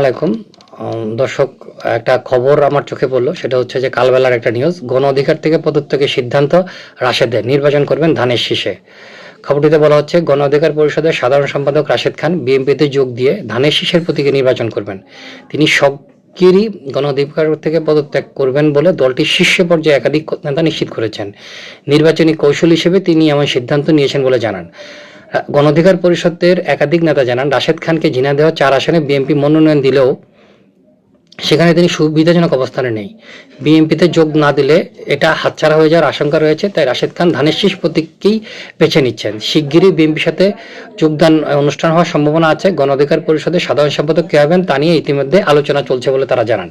আলাইকুম। দর্শক, একটা খবর আমার চোখে পড়ল, সেটা হচ্ছে যে কালবেলার একটা নিউজ গণ অধিকার থেকে পদত্যাগের সিদ্ধান্ত রাশেদের নির্বাচন করবেন ধানের শীষে। খবরটিতে বলা হচ্ছে, গণ অধিকার পরিষদের সাধারণ সম্পাদক রাশেদ খান বিএনপিতে যোগ দিয়ে ধানের শীষের প্রতীকে নির্বাচন করবেন। তিনি সবকিরই গণ অধিকার থেকে পদত্যাগ করবেন বলে দলটির শীর্ষ পর্যায়ে একাধিক নেতা নিশ্চিত করেছেন। নির্বাচনী কৌশল হিসেবে তিনি এমন সিদ্ধান্ত নিয়েছেন বলে জানান। গণঅধিকার পরিষদের একাধিক নেতা জানান, রাশেদ খানকে ঝিনাইদহ চার আসনে বিএনপি মনোনয়ন দিলেও সেখানে তিনি সুবিধাজনক অবস্থানে নেই। বিএনপিতে যোগ না দিলে এটা হাতছাড়া হয়ে যাওয়ার আশঙ্কা রয়েছে, তাই রাশেদ খান ধানের শীষ প্রতীককেই বেছে নিচ্ছেন। শিগগিরই বিএনপির সাথে যোগদান অনুষ্ঠান হওয়ার সম্ভাবনা আছে। গণঅধিকার পরিষদের সাধারণ সম্পাদক কে হবেন তা নিয়ে ইতিমধ্যে আলোচনা চলছে বলে তারা জানান।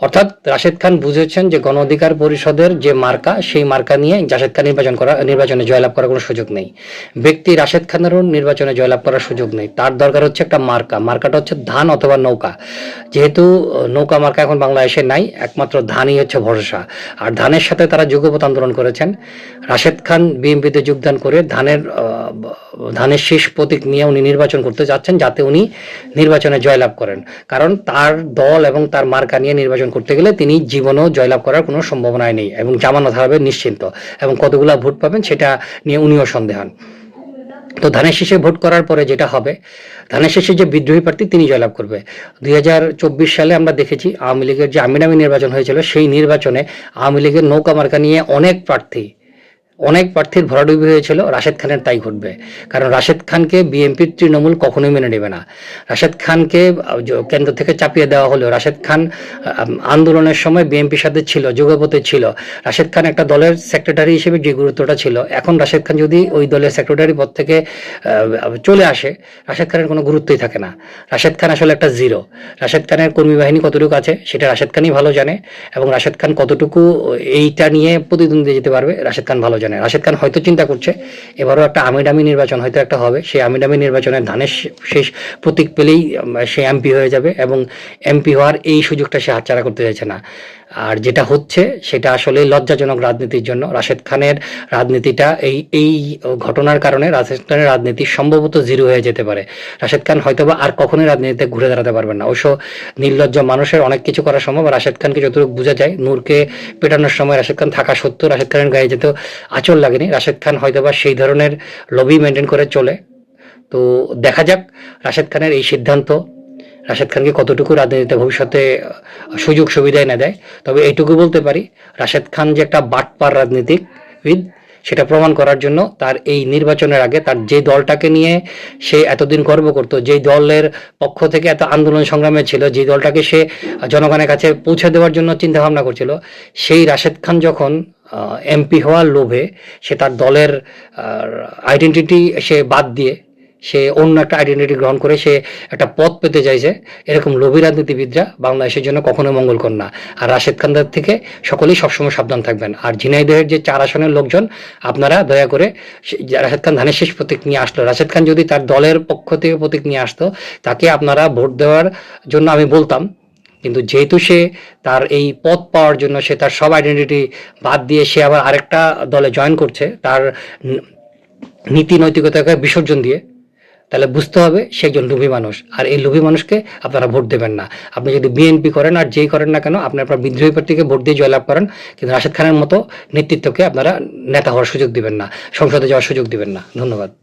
অর্থাৎ রাশেদ খান বুঝেছেন যে গণ অধিকার পরিষদের যে মার্কা, সেই মার্কা নিয়ে রাশেদ খান নির্বাচন করা, নির্বাচনে জয়লাভ করার কোনো সুযোগ নেই। ব্যক্তি রাশেদ খানেরও নির্বাচনে জয়লাভ করার সুযোগ নেই। তার দরকার হচ্ছে একটা মার্কা। মার্কাটা হচ্ছে ধান অথবা নৌকা। যেহেতু নৌকা মার্কা এখন বাংলাদেশে নাই, একমাত্র ধানই হচ্ছে ভরসা। আর ধানের সাথে তারা যুগপথ আন্দোলন করেছেন। রাশেদ খান বিএনপিতে যোগদান করে ধানের ধানের শেষ প্রতীক নিয়ে উনি নির্বাচন করতে যাচ্ছেন, যাতে উনি নির্বাচনে জয়লাভ করেন। কারণ তার দল এবং তার মার্কা নিয়ে নির্বাচন করতে গেলে তিনি জীবনেও জয়লাভ করার কোনো সম্ভাবনাই নেই এবং জামানত হবে নিশ্চিন্ত এবং কতগুলা ভোট পাবেন সেটা নিয়ে উনিও সন্দেহান। তো ধানের শেষে ভোট করার পরে যেটা হবে, ধানের শেষে যে বিদ্রোহী প্রার্থী তিনি জয়লাভ করবে। দুই হাজার চব্বিশ সালে আমরা দেখেছি আওয়ামী লীগের যে আমিনামি নির্বাচন হয়েছিল, সেই নির্বাচনে আওয়ামী লীগের নৌকা মার্কা নিয়ে অনেক প্রার্থী অনেক প্রার্থীর ভরাডুবি হয়েছিল, রাশেদ খানের তাই ঘটবে। কারণ রাশেদ খানকে বিএনপির তৃণমূল কখনোই মেনে নেবে না। রাশেদ খানকে কেন্দ্র থেকে চাপিয়ে দেওয়া হলো রাশেদ খান আন্দোলনের সময় বিএনপির সাথে ছিল যুগপথে ছিল। রাশেদ খান একটা দলের সেক্রেটারি হিসেবে যে গুরুত্বটা ছিল, এখন রাশেদ খান যদি ওই দলের সেক্রেটারি পদ থেকে চলে আসে, রাশেদ খানের কোনো গুরুত্বই থাকে না। রাশেদ খান আসলে একটা জিরো রাশেদ খানের কর্মী বাহিনী কতটুকু আছে, সেটা রাশেদ খানই ভালো জানে এবং রাশেদ খান কতটুকু, এইটা নিয়ে প্রতিদ্বন্দ্বী যেতে পারবে, রাশেদ খান ভালো জানে রাশেদ খান হয়তো চিন্তা করছে, এবারও একটা আমিডামি নির্বাচন হয়তো একটা হবে। সেই আমিডামি নির্বাচনে ধানের শেষ প্রতীক পেলেই সে এমপি হয়ে যাবে এবং এমপি হওয়ার এই সুযোগটা সে হাতছাড়া করতে চাইছে না। আর যেটা হচ্ছে, সেটা আসলে লজ্জাজনক রাজনীতির জন্য। রাশেদ খানের রাজনীতিটা এই এই ঘটনার কারণে রাশেদ খানের রাজনীতি সম্ভবত জিরো হয়ে যেতে পারে। রাশেদ খান হয়তোবা আর কখনোই রাজনীতিতে ঘুরে দাঁড়াতে পারবেন না। অবশ্য নির্লজ্জ মানুষের অনেক কিছু করা সম্ভব রাশেদ খানকে যতটুকু বোঝা যায়, নূরকে পেটানোর সময় রাশেদ খান থাকা সত্ত্বেও রাশেদ খানের গায়ে যেহেতু আচল লাগেনি। রাশেদ খান হয়তোবা সেই ধরনের লবি মেনটেন করে চলে। তো দেখা যাক, রাশেদ খানের এই সিদ্ধান্ত রাশেদ খানকে কতটুকু রাজনীতিতে ভবিষ্যতে সুযোগ সুবিধা এনে দেয়, তবে এইটুকু বলতে পারি, রাশেদ খান যে একটা বাটপার রাজনীতিবিদ, সেটা প্রমাণ করার জন্য তার এই নির্বাচনের আগে তার যে দলটাকে নিয়ে সে এতদিন গর্ব করতো যেই দলের পক্ষ থেকে এত আন্দোলন সংগ্রামে ছিল, যে দলটাকে সে জনগণের কাছে পৌঁছে দেওয়ার জন্য চিন্তা ভাবনা করছিল, সেই রাশেদ খান যখন এমপি হওয়ার লোভে সে তার দলের আইডেন্টিটি সে বাদ দিয়ে সে অন্য একটা আইডেন্টিটি গ্রহণ করে সে একটা পথ পেতে চাইছে এরকম লোভী রাজনীতিবিদরা বাংলাদেশের জন্য কখনোই মঙ্গলকর না। আর রাশেদ খানদের থেকে সকলেই সবসময় সাবধান থাকবেন। আর ঝিনাইদহের যে চার আসনের লোকজন, আপনারা দয়া করে রাশেদ খান ধানের শেষ প্রতীক নিয়ে আসলো। রাশেদ খান যদি তার দলের পক্ষ থেকে প্রতীক নিয়ে আসতো, তাকে আপনারা ভোট দেওয়ার জন্য আমি বলতাম। কিন্তু যেহেতু সে তার এই পদ পাওয়ার জন্য সে তার সব আইডেন্টিটি বাদ দিয়ে সে আবার আরেকটা দলে জয়েন করছে, তার নীতি নৈতিকতাকে বিসর্জন দিয়ে তাহলে বুঝতে হবে সে একজন লোভী মানুষ। আর এই লোভী মানুষকে আপনারা ভোট দেবেন না। আপনি যদি বিএনপি করেন আর যেই করেন না কেন, আপনি আপনার বিদ্রোহী প্রার্থীকে ভোট দিয়ে জয়লাভ করেন, কিন্তু রাশেদ খানের মতো নেতৃত্বকে আপনারা নেতা হওয়ার সুযোগ দিবেন না, সংসদে যাওয়ার সুযোগ দিবেন না। ধন্যবাদ।